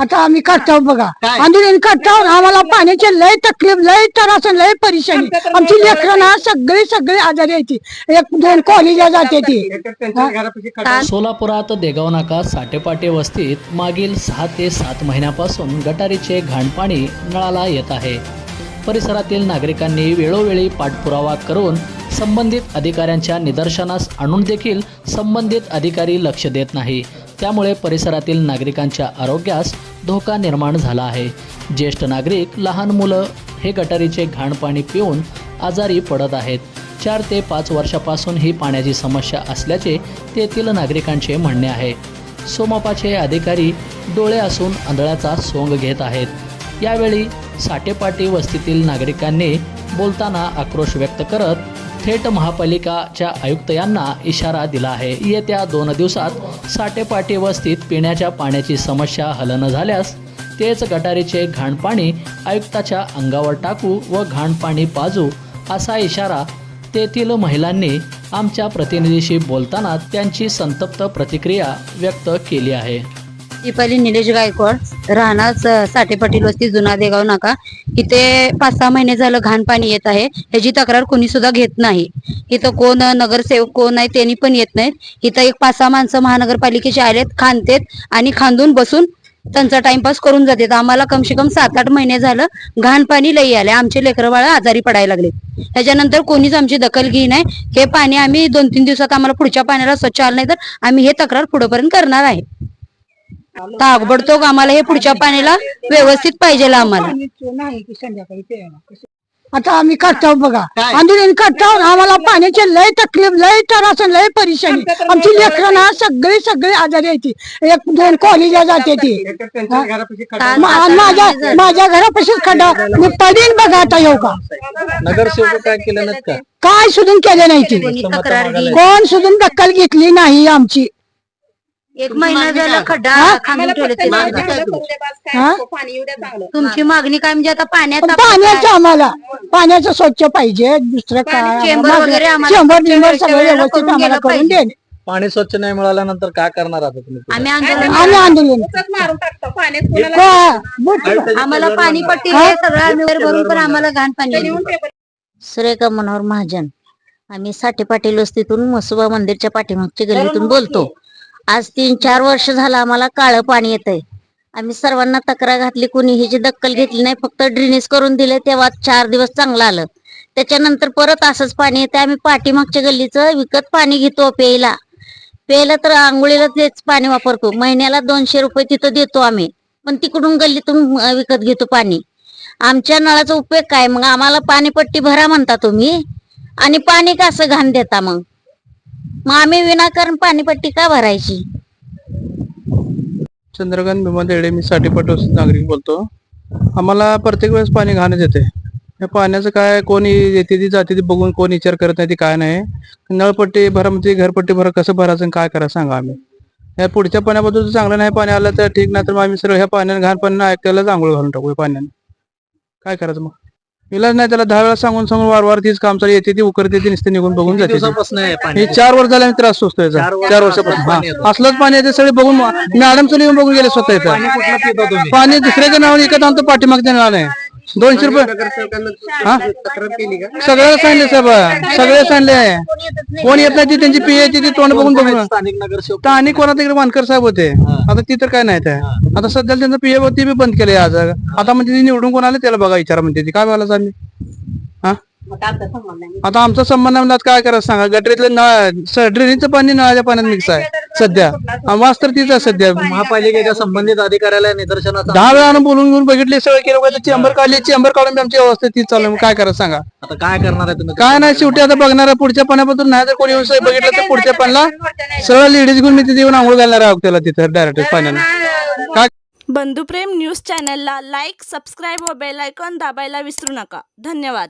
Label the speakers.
Speaker 1: आता आम्ही काढतो बघा.
Speaker 2: काय?
Speaker 1: आंदोलन काढतो आम्हाला पाण्याची लय तकलीफ लय त्रास आणि लय परेशानी. आमची लेकरं ना सगळी सगळी आजारी यायची एक दोन कॉलेजला जाते ती.
Speaker 2: त्यांच्या घरापाशी खड्डा
Speaker 3: सोलापुरात देगाव नाका साटेपाटे वस्तीत मागील सहा ते सात महिन्यापासून गटारीचे घाणपाणी नळाला येत आहे. परिसरातील नागरिकांनी वेळोवेळी पाठपुरावा करून संबंधित अधिकाऱ्यांच्या निदर्शनास आणून देखील संबंधित अधिकारी लक्ष देत नाही. त्यामुळे परिसरातील नागरिकांच्या आरोग्यास धोका निर्माण झाला आहे. ज्येष्ठ नागरिक लहान मुलं हे गटारीचे घाणपाणी पिऊन आजारी पडत आहेत. चार ते पाच वर्षापासून ही पाण्याची समस्या असल्याचे तेथील नागरिकांचे म्हणणे आहे. सोमापाचे अधिकारी डोळे असून आंधळ्याचा सोंग घेत आहेत. यावेळी साटेपाटी वस्तीतील नागरिकांनी बोलताना आक्रोश व्यक्त करत थेट महापालिकाच्या आयुक्त यांना इशारा दिला आहे. येत्या दोन दिवसात साठेपाटी वस्तीत पिण्याच्या पाण्याची समस्या हल न झाल्यास तेच गटारीचे घाणपाणी आयुक्ताच्या अंगावर टाकू व घाणपाणी पाजू असा इशारा तेथील महिलांनी आमच्या प्रतिनिधीशी बोलताना त्यांची संतप्त प्रतिक्रिया व्यक्त केली आहे.
Speaker 4: निलेश गायकवाड. राहणार साठे पाटील वस्ती जुना देगाव नाका. इथे पाच सहा महिने झालं घाण पाणी येत आहे. ह्याची तक्रार कोणी सुद्धा घेत नाही. इथं कोण नगरसेवक कोण आहे त्यांनी पण येत नाहीत. इथं एक पाच सहा माणसं महानगरपालिकेचे आलेत खांदतेत आणि खांदून बसून त्यांचा टाइमपास करून जाते आम्हाला कमसे कम सात आठ महिने झालं घाण पाणी लई आले आमचे लेकरवाळा आजारी पडायला लागले त्याच्यानंतर कोणीच आमची दखल घेई नाही. हे पाणी आम्ही दोन तीन दिवसात आम्हाला पुढच्या पाण्याला स्वच्छ आलं नाही तर आम्ही हे तक्रार पुढेपर्यंत करणार आहे. ताबडतोब आम्हाला? हे पुढच्या पाण्याला व्यवस्थित पाहिजे आम्हाला.
Speaker 1: नाही की संध्याकाळी प्यायला. आता आम्ही काढतो बघा? आंदोलन काढतो आम्हाला पाण्याची लय तकलीफ लय त्रास लय परेशानी. आमची लेकरं ना सगळी सगळी आजारी यायची एक दोन कॉलेजला जाते ती. माझ्या माझ्या घरापाशीच खड्डा. मी पडीन बघा आता येऊ का?
Speaker 2: नगरसेवक काय केलं
Speaker 1: सुधून केले नाही ती
Speaker 4: कोणी
Speaker 1: सुधून दखल घेतली नाही आमची?
Speaker 4: एक महिना झाला खड्डा खांदून ठेवले ते
Speaker 1: हा?
Speaker 4: तुमची मागणी काय? म्हणजे आता पाण्यात
Speaker 1: पण पाण्याचं आम्हाला पाण्याचं स्वच्छ पाहिजे दुसरं काय
Speaker 4: चेंबर वगैरे आम्हाला
Speaker 1: चेंबर
Speaker 4: पुढच्या
Speaker 1: बिंबर
Speaker 4: वेळेच्या
Speaker 1: सगळं व्यवस्थित
Speaker 4: करून
Speaker 1: आम्हाला
Speaker 4: गेलं
Speaker 1: करून
Speaker 4: पाहिजे.
Speaker 1: देणे
Speaker 2: पाणी स्वच्छ नाही मिळाल्यानंतर काय करणार आता तुम्ही
Speaker 4: आम्ही आंदोलन
Speaker 1: आम्ही आंदोलन. हा, बुट.
Speaker 4: आम्हाला पाणी पट्टी हे? सगळं आम्ही वर भरून पण आम्हाला घाण पाणी सुरेखा मनोहर महाजन. आम्ही साठे पाटील वस्तीतून मसुबा मंदिरच्या पाठीमागच्या गल्लीतून बोलतो. आज तीन चार वर्ष झालं आम्हाला काळं पाणी येत आहे आम्ही सर्वांना तक्रार घातली कुणी ह्याची दक्कल घेतली नाही फक्त ड्रेनेज करून दिले तेव्हा चार दिवस चांगलं आलं. त्याच्यानंतर परत असंच पाणी येते आम्ही पाठीमागच्या गल्लीचं विकत पाणी घेतो प्यायला. प्यायला तर आंघोळीला तेच पाणी वापरतो. महिन्याला दोनशे रुपये तिथं देतो आम्ही. पण तिकडून गल्लीतून विकत घेतो पाणी. आमच्या नळाचा उपयोग काय? मग आम्हाला पाणीपट्टी भरा म्हणता तुम्ही. आणि पाणी कसं घाण देता मग? मग आम्ही विनाकारण पाणीपट्टी का भरायची?
Speaker 5: चंद्रकांत भीमा देडे मी साठीपट नागरिक बोलतो. आम्हाला प्रत्येक वेळेस पाणी घाणच येते. या पाण्याचं काय कोणी येते ती जाते ती बघून कोण विचार करत नाही ती काय नाही. नळपट्टी भरा म्हणजे घरपट्टी भरा कसं भरायचं आणि काय करायचं सांगा आम्ही. या पुढच्या पाण्याबद्दल जर चांगलं नाही पाणी आलं तर ठीक नाही तर मग आम्ही सरळ ह्या पाण्याने घाण पाण्याने ऐकायलाच आंघोळ घालून टाकू या पाण्याने. काय करायचं मग? इलाज नाही त्याला दहा वेळा सांगून सांगून वारंवार तीच काम चालू येते ती उकरते ती नुसते निघून बघून जाते ती.
Speaker 2: दिवसापासून आहे पाणी.
Speaker 5: हे चार वर्ष झाले आम्ही त्रास याचा. चार वर्षापासून. हा. असलंच पाणी येते सगळे बघून मॅडम चल येऊन बघून गेले स्वतः
Speaker 2: पाणी
Speaker 5: येतं
Speaker 2: कुठलं पिता तुम्ही?
Speaker 5: पाणी दुसऱ्याच्या नावाने विकत आणतो पाठीमागच्या नावाने दोनशे रुपये. हा?
Speaker 2: तक्रार केली का?
Speaker 5: सगळ्याला सांगले साहेब. सगळे सांगले कोण येत नाही ती त्यांची पी ती तोंड बघून बघून.
Speaker 2: स्थानिक नगरसेवक?
Speaker 5: आणि कोणा तिकडे वानकर साहेब होते. आता ती तर काय नाही ते. आता सध्या त्यांचं पीए होती बी बंद केले आज. आता म्हणजे ती निवडून कोण आले त्याला बघा विचारा म्हणते ती. काय बोलायचं आम्ही? आता आमचा संबंध नाही आता काय करायचं सांगा? गटरीतलं नळ ड्रेनेजचं पाणी नळाच्या पाण्यात मिक्स आहे सध्या. आणि वास तर तीच आहे सध्या.
Speaker 2: महापालिकेच्या संबंधित अधिकाऱ्याला निदर्शनाचा
Speaker 5: दहा वेळा बोलून घेऊन बघितले सगळं केलं काय चेंबर काढले चेंबर काढून बी आमची अवस्था तीच चालू आहे. मग काय करायचं सांगा?
Speaker 2: आता काय करणार आहे तुम्ही?
Speaker 5: काय नाही शेवटी आता बघणार आहे पुढच्या पाण्याबद्दल नाही जर कोणी व्यवसाय बघितलं तर पुढच्या पाण्याला सरळ लेडीज घेऊन मी तिथे येऊन आंघोळ घालणार आहे त्याला तिथं डायरेक्ट पाण्याने. काय?
Speaker 6: बंधुप्रेम न्यूज चॅनलला लाईक सबस्क्राईब व बेल आयकॉन दाबायला विसरू नका. धन्यवाद.